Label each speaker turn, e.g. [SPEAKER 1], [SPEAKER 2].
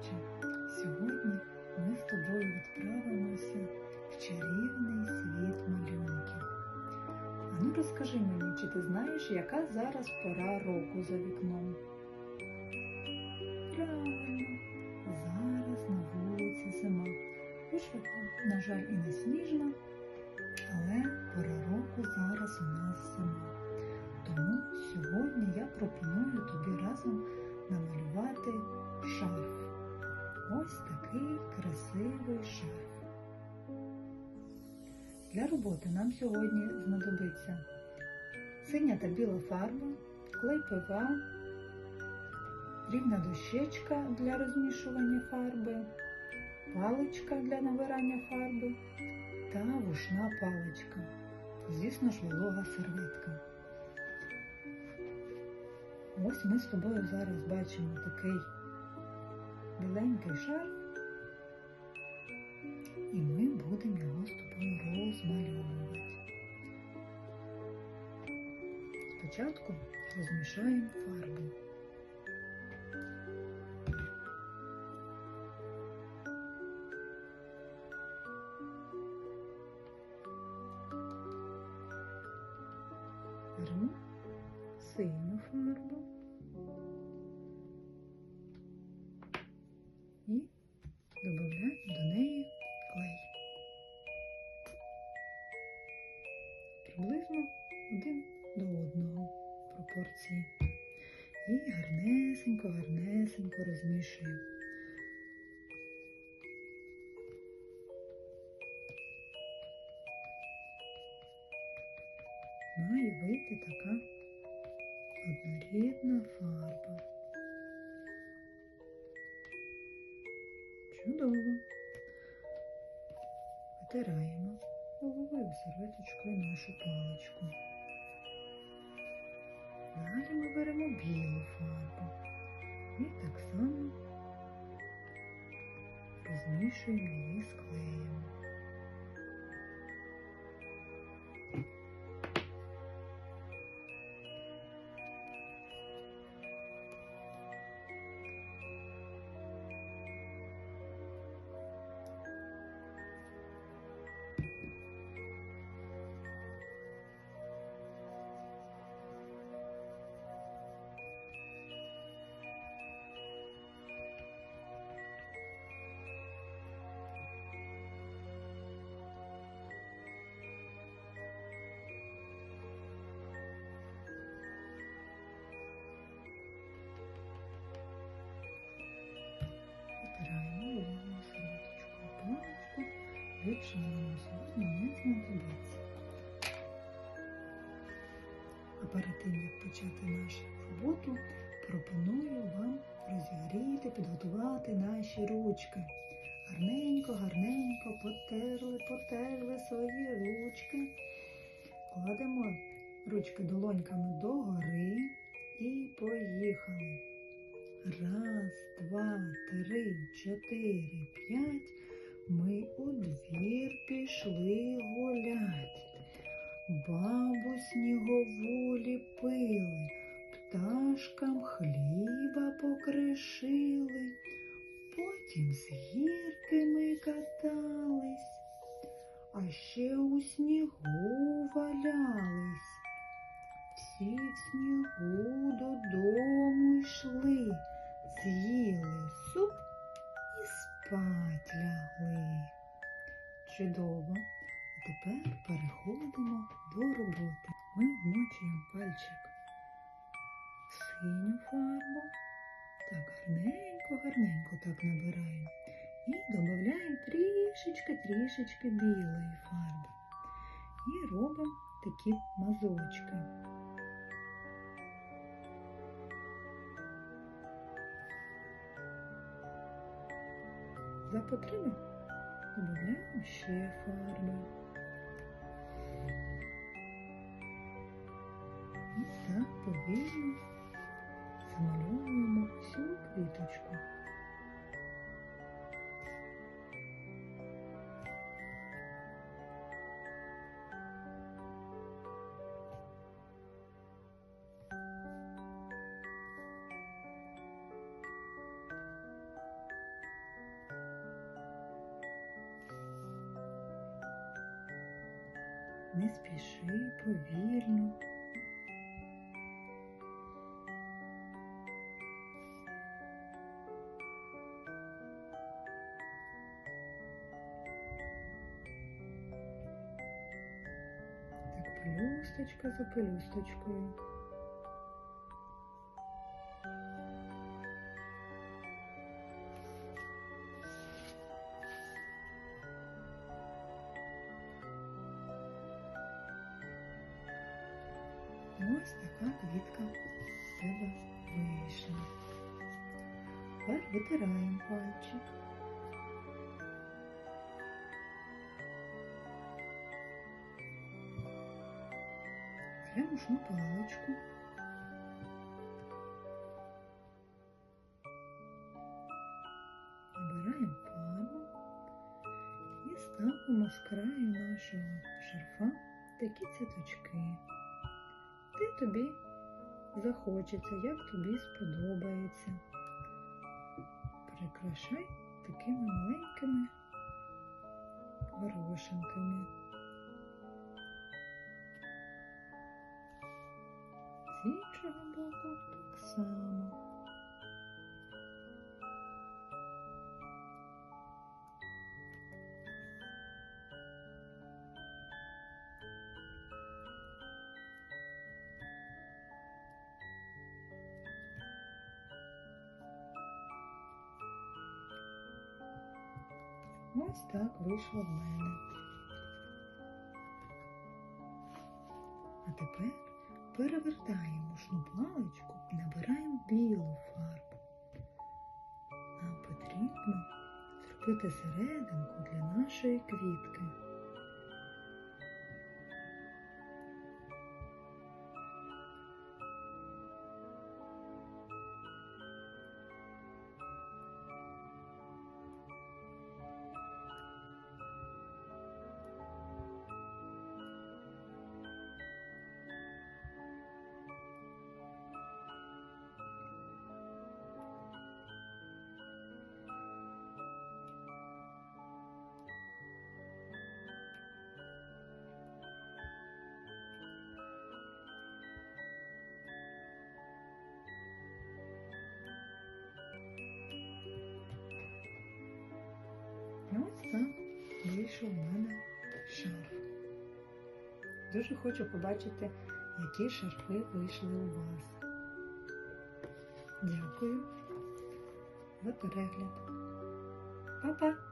[SPEAKER 1] малеча. Сьогодні ми з тобою відправимося в чарівний світ малюнків. Ану розкажи мені, чи ти знаєш, яка зараз пора року за вікном? Правильно, зараз на вулиці зима. Хоч, на жаль, і не сніжна, але пора року зараз у нас зима. Тому сьогодні я пропоную тобі разом роботи нам сьогодні знадобиться синя та біла фарба, клей ПВА, рівна дощечка для розмішування фарби, паличка для набирання фарби та вушна паличка. Звісно ж, волога серветка. Ось ми з тобою зараз бачимо такий біленький шарф, і ми будемо його тобою розмальовувати. Спочатку розмішаємо фарбу. Беремо синю фарбу пропорції. І гарнесенько, гарнесенько розмішуємо. Має вийти така однорідна фарба. Чудово. Витираємо головою серветочкою нашу паличку. Далі ми А перед тим, як почати нашу роботу, пропоную вам розігріти, підготувати наші ручки. Гарненько, гарненько потерли, потерли свої ручки. Кладемо ручки долоньками догори і поїхали. Раз, два, три, чотири, п'ять. Ми у двір пішли гулять. Бабу снігову ліпили, пташкам хліба покришили. Потім з гірки ми катались, а ще у снігу валялись. Всі в снігу додому йшли, з'їли спать лягли. Чудово. А тепер переходимо до роботи. Ми вмочуємо пальчик в синю фарбу. Так, гарненько, гарненько так набираємо. І додаємо трішечки-трішечки білої фарби. І робимо такі мазочки. За потреби додаємо ще фарби. І так повільно замальовуємо всю квіточку. Не спіши, повільно. Так, пелюсточка за пелюсточкою. Ось така квітка в тебе вийшла. Тепер витираємо пальчик. Беремо шну паличку. Набираємо фарбу і ставимо з краю нашого шарфа такі цвіточки. Де тобі захочеться, як тобі сподобається. Прикрашай такими маленькими горошинками. З іншого боку так само. Ось так вийшло в мене. А тепер перевертаємо шнупалочку і набираємо білу фарбу. Нам потрібно зробити серединку для нашої квітки. Вийшов у мене шарф. Дуже хочу побачити, які шарфи вийшли у вас. Дякую за перегляд. Па-па!